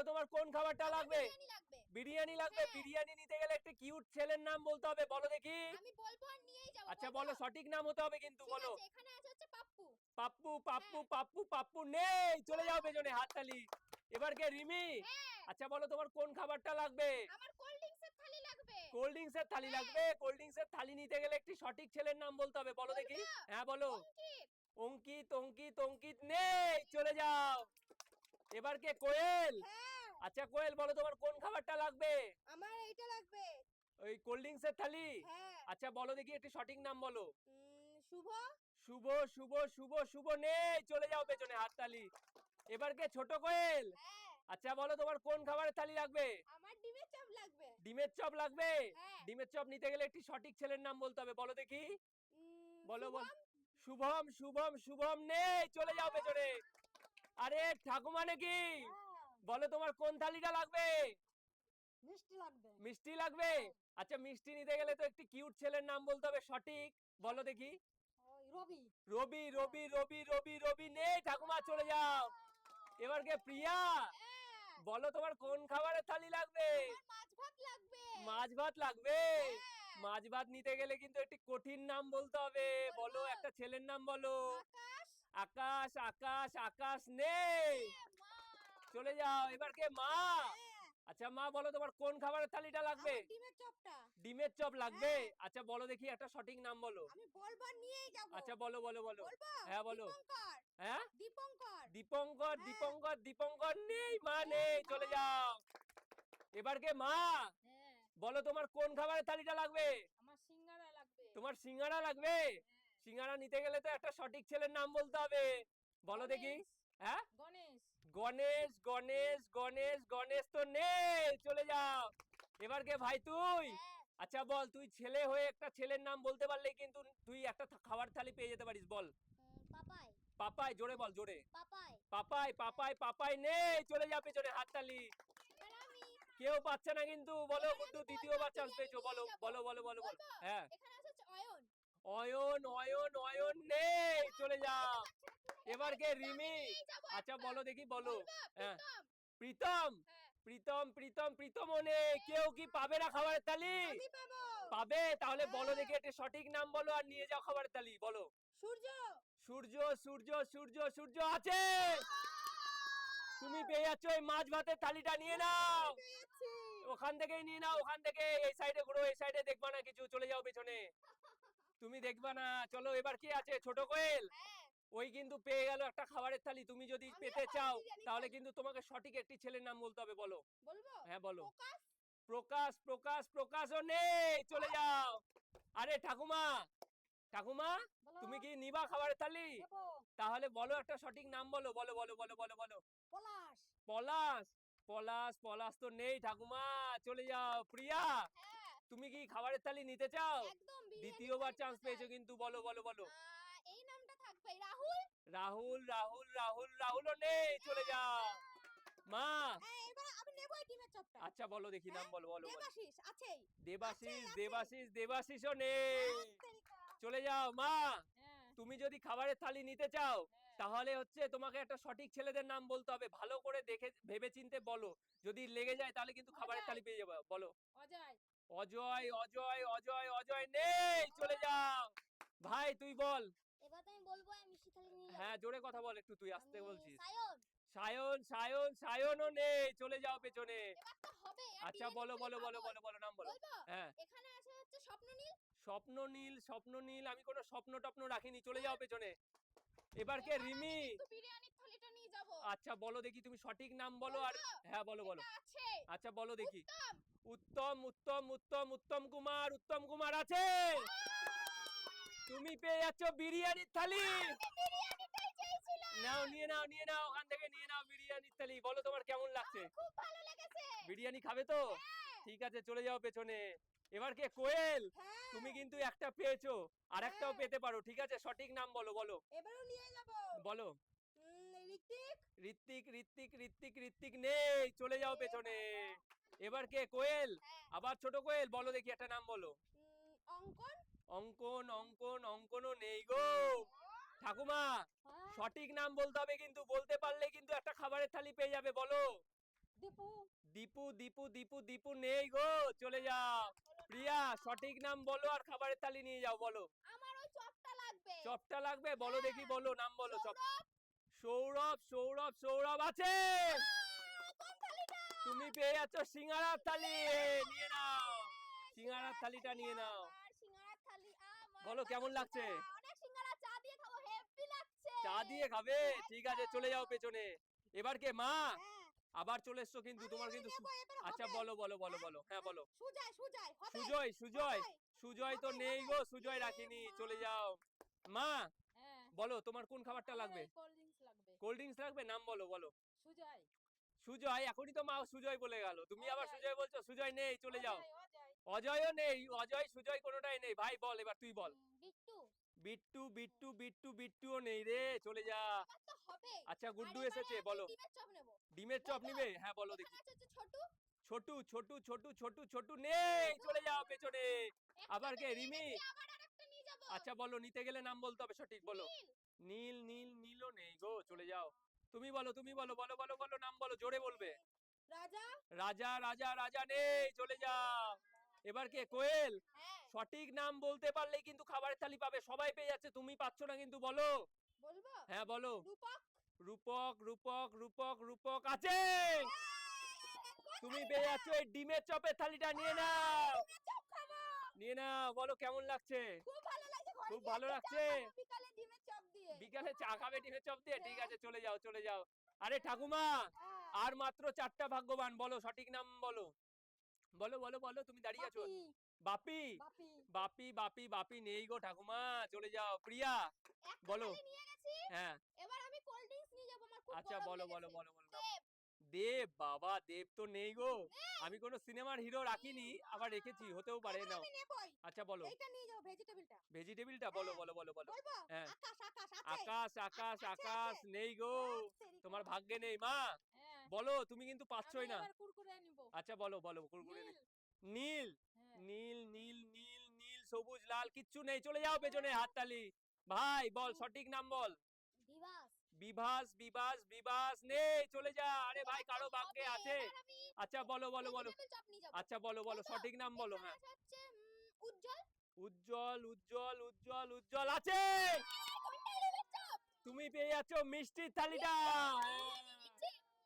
বলো তোমার কোন খাবারটা লাগবে? বিরিয়ানি লাগবে। বিরিয়ানি হ্যাঁ। বিরিয়ানি নিতে গেলে একটা কিউট ছেলের নাম বলতে হবে বলো দেখি। আমি বলব আর নিয়েই যাব আচ্ছা বলো। সঠিক নাম হতে হবে কিন্তু বলো। এখানে আছে হচ্ছে পাপ্পু। পাপ্পু পাপ্পু হ্যাঁ। পাপ্পু পাপ্পু নেই! চলে যাও পেছনে হাততালি। এবার কে রিমি? হ্যাঁ। আচ্ছা বলো তোমার কোন খাবারটা লাগবে? আমার কোল্ড ড্রিঙ্কস এর থালি লাগবে। কোল্ড ড্রিঙ্কস এর থালি হ্যাঁ। লাগবে? কোল্ড ড্রিঙ্কস এর থালি নিতে গেলে একটি সঠিক ছেলের নাম বলতে হবে বলো দেখি। হ্যাঁ বলো। অঙ্কিত অঙ্কিত অঙ্কিত নেই! চলে যাও। এবার কে কোয়েল? হ্যাঁ। আচ্ছা কোয়েল বলো তোমার কোন খাবারটা লাগবে? আমার এইটা লাগবে। ওই কোল্ড ড্রিঙ্কস এর থালি? হ্যাঁ। আচ্ছা বলো দেখি একটি সঠিক নাম বলো। শুভ? শুভ শুভ শুভ শুভ নেই। চলে যাও পেছনে হাততালি এবার কে ছোট কোয়েল? হ্যাঁ। আচ্ছা বলো তোমার কোন খাবারের থালি লাগবে? আমার ডিমের চপ লাগবে। ডিমের চপ লাগবে? ডিমের চপ নিতে গেলে একটি সঠিক ছেলের নাম বলতে হবে বলো দেখি। বলো বল। শুভম? শুভম শুভম শুভম নেই। চলে যাও পেছনে। আরে ঠাকুমা নাকি বলো তোমার কোন থালিটা লাগবে? মিষ্টি লাগবে। মিষ্টি লাগবে? আচ্ছা মিষ্টি নিতে গেলে তো একটি কিউট ছেলের নাম বলতে হবে সঠিক? বলো দেখি। রবি। রবি রবি রবি রবি রবি নেই ঠাকুমা চলে যাও। এবার কে প্রিয়া হ্যাঁ। বলো তোমার কোন খাবারের থালি লাগবে? মাছ ভাত লাগবে। হ্যাঁ। মাছ ভাত নিতে গেলে কিন্তু একটি কঠিন নাম বলতে হবে। বলো। একটা ছেলের নাম বলো। আকাশ আকাশ আকাশ নেই। চলে যাও এবার কে মা? হ্যাঁ, আচ্ছা মা বলো তোমার কোন খাবারের থালিটা লাগবে? ডিমের চপটা। ডিমের চপ লাগবে? হ্যাঁ। আচ্ছা বলো দেখি একটা সঠিক নাম বলো। আমি বলব নিয়েই যাব। আচ্ছা বলো বলো বলো। হ্যাঁ, বলো। হ্যাঁ? দীপঙ্কর। দীপঙ্কর হ্যাঁ। দীপঙ্কর দীপঙ্কর নেই মা নেই। চলে যাও। এবার কে মা? বলো তোমার কোন খাবারের থালিটা লাগবে? আমার সিঙ্গারা লাগবে। তোমার সিঙ্গারা লাগবে? সিঙ্গারা নিতে গেলে তো একটা সঠিক ছেলের নাম বলতে হবে। বলো দেখি। হ্যাঁ? গণেশ। গণেশ গণেশ গণেশ গণেশ তো নেই। চলে যাও। এবার কে ভাই তুই? হ্যাঁ। আচ্ছা বল তুই ছেলে হয়ে একটা ছেলের নাম বলতে পারলে কিন্তু তুই একটা খাবার থালি পেয়ে যেতে পারিস বল। পাপাই। পাপাই জোরে বল জোরে। পাপাই। পাপাই পাপাই পাপাই নেই। চলে যা পেছনে হাততালি কেউ পাচ্ছে না কিন্তু। বলো আমি দ্বিতীয়বার চান্স পেয়েছ। বলো বলো বলো বলো বলো। হ্যাঁ। এখানে আছে অয়ন। অয়ন অয়ন অয়ন নেই চলে যাও। এবার কে রিমি? আচ্ছা বলো দেখি বলো। হ্যাঁ। প্রীতম প্রীতম হ্যাঁ। প্রীতম প্রীতম নেই। কেউ কি পাবে না খাবারের থালি আমি পাবো। তাহলে বলো হ্যাঁ। দেখি একটা সঠিক নাম বলো আর নিয়ে যাও খাবারের থালি বলো। সূর্য। সূর্য সূর্য সূর্য সূর্য আছে! তুমি পেয়ে যাচ্ছ এই মাছ ভাতের থালিটা নিয়ে নাও। ওখান থেকেই নিয়ে নাও ওখান থেকে। এই সাইডে ঘুরো এই সাইডে দেখবা না কিছু চলে যাও পেছনে। তুমি দেখবা না। চলো এবার কি আছে? ছোট কোয়েল? হ্যাঁ। ওই কিন্তু পেয়ে গেল একটা খাবারের থালি। তুমি যদি পেতে চাও তাহলে কিন্তু তোমাকে সঠিক একটি ছেলের নাম বলতে হবে বলো। বলব? হ্যাঁ বলো। প্রকাশ? প্রকাশ প্রকাশ প্রকাশও নেই! চলে যাও। আরে ঠাকুমা! ঠাকুমা তুমি কি নিবা খাবারের থালি? তাহলে বলো একটা সঠিক নাম বলো বলো বলো বলো বলো বলো। পলাশ। পলাশ? পলাশ পলাশ তো নেই ঠাকুমা! চলে যাও প্রিয়া! হ্যাঁ তুমি কি খাবারের থালি নিতে চাও? একদম দ্বিতীয়বার চান্স পেয়েছ কিন্তু বলো বলো বলো। এই নামটা থাকবে রাহুল? রাহুল রাহুল রাহুল রাহুলও নেই চলে যাও। মা! হ্যাঁ আমি নেব এই ডিমের চপটা। আচ্ছা বলো দেখি নাম হ্যাঁ, বলো বলো দেবাশিস আছেই। দেবাশিস দেবাশিস দেবাশিসও নেই। চলে যাও মা! হ্যাঁ। তুমি যদি খাবারের থালি নিতে চাও হ্যাঁ। তাহলে হচ্ছে তোমাকে একটা সঠিক ছেলেদের নাম বলতে হবে। ভালো করে দেখে ভেবে চিনতে বলো। যদি লেগে যায় তাহলে কিন্তু খাবারের থালি পেয়ে যাবে বলো। অজয়। অজয় অজয় অজয় অজয় নেই চলে যাও। ভাই তুই বল। এবার আমি বলব আমি মিষ্টি নিয়ে হ্যাঁ জোরে কথা বল একটু তুই আসতে বলছিস। সায়ন। সায়ন সায়ন সায়নও নেই চলে যাও পেছনে। আচ্ছা বলো বলো বলো বলো বলো নাম বলো। হ্যাঁ। এখানে আছে হচ্ছে স্বপ্ননীল স্বপ্ন নীল স্বপ্ন নীল আমি কোনো স্বপ্ন টপ্ন রাখিনি চলে যাও পেছনে। এবার কে রিমি? বিরিয়ানির থালিটা আচ্ছা বলো দেখি তুমি সঠিক নাম বলো আর হ্যাঁ বলো বলো। আচ্ছা বলো দেখি। উত্তম! উত্তম উত্তম উত্তম কুমার উত্তম কুমার আছে! তুমি পেয়ে যাচ্ছ বিরিয়ানির থালি! নাও নিয়ে নাও নিয়ে নাও ওখান থেকে নিয়ে নাও বিরিয়ানির থালি। বলো তোমার কেমন লাগছে? খুব ভালো লেগেছে। বিরিয়ানি খাবে তো? হ্যাঁ, ঠিক আছে চলে যাও পেছনে। এবার কে? কোয়েল! হ্যাঁ। তুমি কিন্তু একটা পেয়েছ। আর একটাও হ্যাঁ। পেতে পারো। ঠিক আছে সঠিক নাম বলো বলো। এবারও নিয়ে যাব। বলো। ঋত্বিক? ঋত্বিক ঋত্বিক ঋত্বিক ঋত্বিক নেই। চলে যাও পেছনে। এবার কে? কোয়েল? হ্যাঁ। আবার ছোট কোয়েল? বলো দেখি একটা নাম বলো। অঙ্কন? অঙ্কন অঙ্কন অঙ্কনও নেই গো। ঠাকুমা হ্যাঁ। সঠিক নাম বলতে হবে কিন্তু। বলতে পারলে কিন্তু একটা খাবারের থালি পেয়ে যাবে বলো। দীপু। দীপু দীপু দীপু দীপু নেই গো। চলে যাও। প্রিয়া সঠিক নাম বলো আর খাবারের থালি নিয়ে যাও বলো। আমার ওই চপটা লাগবে। চপটা লাগবে? বলো দেখি হ্যাঁ। বলো নাম বলো চপ সৌরভ, সৌরভ সৌরভ আছে? তুমি পেয়ে যাচ্ছ সিঙ্গারার থালি। নিয়ে নাও। সিঙ্গারার থালিটা নিয়ে নাও। বলো কেমন লাগছে? সিঙ্গারা, অনেক সিঙ্গারা চা দিয়ে খাব? হেভি লাগছে চা দিয়ে খাবে ঠিক আছে চলে যাও পেছনে। এবার কে? মা? হ্যাঁ, আবার চলে এসছো কিন্তু তোমার কিন্তু আচ্ছা বলো বলো বলো হ্যাঁ? বলো। হ্যাঁ বলো সুজয় সুজয় সুজয়। সুজয় তো নেই গো সুজয় রাখিনি। চলে যাও। মা হ্যাঁ। বলো তোমার কোন খাবারটা লাগবে? কোল্ড ড্রিঙ্কস লাগবে? নাম বলো বলো। সুজয়। সুজয়? এখনই তো মা সুজয় বলে গেল। তুমি আবার সুজয় বলছো? সুজয় নেই চলে যাও। অজয়, অজয়। অজয়ও নেই অজয় সুজয় কোনোটাই নেই। ভাই বল এবার তুই বল। বিট্টু। বিট্টু বিট্টু বিট্টু বিট্টুও নেই রে চলে যা। আচ্ছা গুড্ডু এসেছে বলো। ডিমের চপ নেব। হ্যাঁ বলো দেখি। আছে হচ্ছে ছোটু। ছোটু ছোটু ছোটু ছোটু নেই চলে যাও পেছনে। আবার কে? রিমি? আচ্ছা বলো নিতে গেলে নাম বলতে হবে সঠিক বলো। নীল, নীল নীল নীলও নেই গো চলে যাও। তুমি বলো তুমি বলো বলো বলো বলো নাম বলো জোরে বলবে। রাজা? রাজা রাজা রাজা নেই চলে যাও। এবার কে? কোয়েল? হ্যাঁ। সঠিক নাম বলতে পারলে কিন্তু খাবারের থালি পাবে সবাই পেয়ে যাচ্ছে তুমি পাচ্ছ না কিন্তু বলো। বলব? হ্যাঁ বলো। রূপক? রূপক রূপক রূপক রূপক আছে। তুমি পেয়ে যাচ্ছ এই ডিমের চপের থালিটা নিয়ে নাও। নিয়ে নাও বলো কেমন লাগছে? খুব ভালো খুব ভালো লাগছে? বিকালে ডিমের চপ দিয়ে। বিকালে চা খাবে ডিমের চপ দিয়ে? ঠিক হ্যাঁ। আছে চলে যাও চলে যাও। আরে ঠাকুমা হ্যাঁ। আর মাত্র চারটা ভাগ্যবান বলো সঠিক নাম বলো। বলো বলো বলো তুমি দাঁড়িয়ে আছো? বাপি, বাপি। বাপি। বাপি নেই গো ঠাকুমা চলে যাও। প্রিয়া বলো। হ্যাঁ। এবার আমি কোল্ড ড্রিঙ্কস নিয়ে যাব আমার খুব আচ্ছা বলো বলো বলো বলো। দেব, বাবা দেব তো নেই গো। আমি কোনো সিনেমার হিরো রাখিনি আবার রেখেছি হতেও পারে নেবই। আচ্ছা বলো। নিয়ে যাব ভেজিটেবলটা ভেজিটেবিলটা বলো হ্যাঁ। বলো বলো বলো। হ্যাঁ। আকাশ আকাশ আকাশ। নেই গো। তোমার ভাগ্যে নেই মা। হ্যাঁ। বলো তুমি কিন্তু পাচ্ছই না। আচ্ছা বলো বলো কুরকুরে নীল, নীল। হ্যাঁ। নীল নীল নীল সবুজ লাল কিচ্ছু নেই। চলে যাও পেছনে হাততালি। ভাই বল সঠিক নাম বল। বিভাস বিভাস বিভাস নেই চলে যা। আরে ভাই কারও ভাগ্যে আছে। আচ্ছা বলো বলো বলো। আচ্ছা বলো বলো সঠিক নাম বলো হ্যাঁ। উজ্জ্বল। উজ্জ্বল উজ্জ্বল উজ্জ্বল উজ্জ্বল আছে। তুমি পেয়ে যাচ্ছ মিষ্টির থালিটা।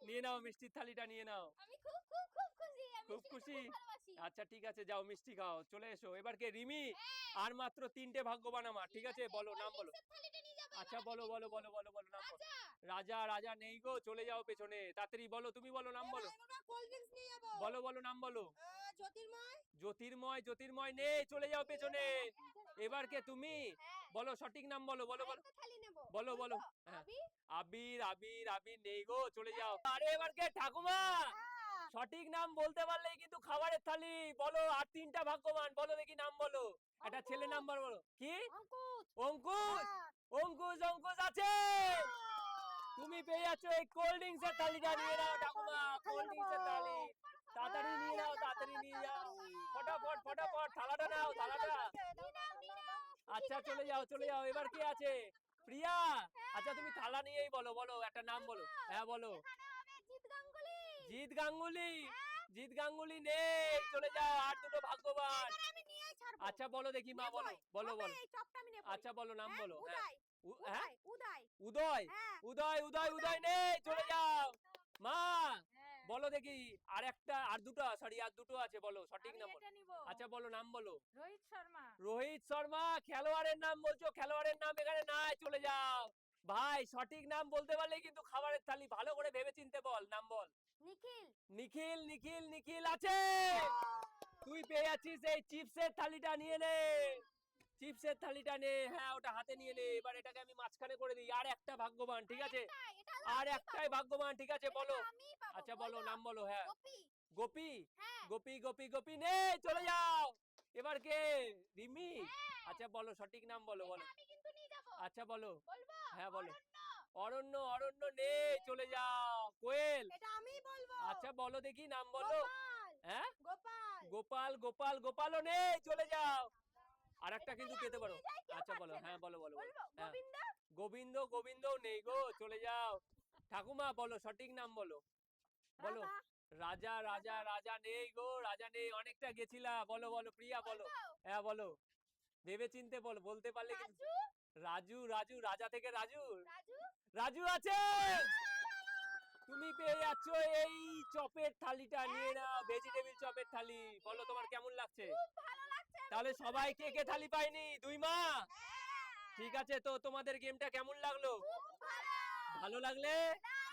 নিয়ে নাও মিষ্টির থালিটা নিয়ে নাও। আমি খুব খুব খুব খুশি। খুব খুশি? আচ্ছা ঠিক আছে যাও মিষ্টি খাও। চলে এসো। এবার কে রিমি? হ্যাঁ, আর মাত্র তিনটে ভাগ্যবান আমার ঠিক আছে? বলো নাম বলো। আচ্ছা বলো বলো বলো বলো বলো নাম বলো। রাজা! রাজা নেই গো চলে যাও পেছনে। তাড়াতাড়ি বলো তুমি বলো নাম বলো। বলো বলো নাম বলো। জ্যোতির্ময়? জ্যোতির্ময় জ্যোতির্ময় নেই চলে যাও পেছনে। এবার কে তুমি? হ্যাঁ। বলো সঠিক নাম বলো বলো বলো। বলো, বলো। হ্যাঁ। আবির আবির আবির নেই গো চলে যাও। আরে এবার কে? ঠাকুমা! সঠিক নাম বলতে পারলেই কিন্তু খাবারের থালি। বলো আর তিনটা ভাগ্যবান বলো দেখি নাম বলো। একটা ছেলে নাম্বার বলো। কি? অঙ্কুশ অঙ্কুশ আহ, অঙ্কুশ অঙ্কুশ আছে। তুমি পেয়ে যাচ্ছ এই কোল্ড ড্রিঙ্কস এর থালিটা নিয়ে নাও ঠাকুমা কোল্ড ড্রিঙ্কস এর থালি তাড়াতাড়ি নিয়ে নাও তাড়াতাড়ি নিয়ে যাও। ফটাফট ফটাফট থালাটা নাও থালাটা। আচ্ছা চলে যাও চলে যাও। এবার কে আছে? প্রিয়া। আচ্ছা তুমি থালা নিয়েই বলো বলো একটা নাম বলো। হ্যাঁ বলো। জিৎ গাঙ্গুলি। জিৎ গাঙ্গুলি। জিৎ গাঙ্গুলি নেই চলে যাও আর দুটো ভাগ্যবান। আচ্ছা বলো দেখি মা বলো বলো। বলো আচ্ছা বলো নাম বলো হ্যাঁ। উদয় হ্যাঁ উদয় উদয়। উদয়? হ্যাঁ। উদয় নেই চলে যাও। মা হ্যাঁ। বলো দেখি আর একটা আর দুটো সরি আর দুটো আছে বলো সঠিক নাম আচ্ছা বলো নাম বলো। রোহিত শর্মা। রোহিত শর্মা খেলোয়াড়ের নাম বলছো খেলোয়াড়ের নাম এখানে নাই চলে যাও। ভাই সঠিক নাম বলতে পারলে কিন্তু খাবারের থালি ভালো করে ভেবে চিনতে বল নাম বল। নিখিল। নিখিল নিখিল নিখিল আছে! তুই পেয়ে যাচ্ছিস এই চিপসের থালিটা নিয়ে নে। চিপসের থালিটা নে। হ্যাঁ ওটা হাতে নিয়ে নে। এবার এটাকে আমি মাঝখানে করে দিই। আর একটা ভাগ্যবান ঠিক আছে? আর একটাই ভাগ্যবান ঠিক আছে? বলো। আচ্ছা বলো। নাম বলো হ্যাঁ। গোপী। গোপী? হ্যাঁ। গোপী গোপী গোপী নে চলে যাও। এবার কে? রিমি? আচ্ছা বলো সঠিক নাম বলো বলো। আমি আচ্ছা বলো। হ্যাঁ, বলো। অরণ্য, অরণ্য অরণ্য নে চলে যাও। কোয়েল। এটা আমিই বলব। আচ্ছা বলো দেখি নাম বলো। হ্যাঁ? গোপাল। গোপাল গোপাল গোপালও নে চলে যাও। আর একটা কিন্তু পেতে পারো। আচ্ছা বলো হ্যাঁ বলো বলো হ্যাঁ। গোবিন্দ? গোবিন্দ নেই গো চলে যাও। ঠাকুমা বলো সঠিক নাম বলো। বলো। রাজা রাজা রাজা নেই গো রাজা নেই অনেকটা গেছিলা। বলো বলো প্রিয়া বলো। হ্যাঁ বলো। ভেবে চিনতে বলো বলতে পারলে রাজু? রাজু রাজু থেকে রাজু। রাজু? আছে! তুমি পেয়ে যাচ্ছ এই চপের থালিটা। নিয়ে নাও ভেজিটেবিল চপের থালি। বলো তোমার কেমন লাগছে? তাহলে সবাই কে কে থালি পায়নি? দুই মা? হ্যাঁ, ঠিক আছে তো তোমাদের গেমটা কেমন লাগল? ভালো লাগলে? না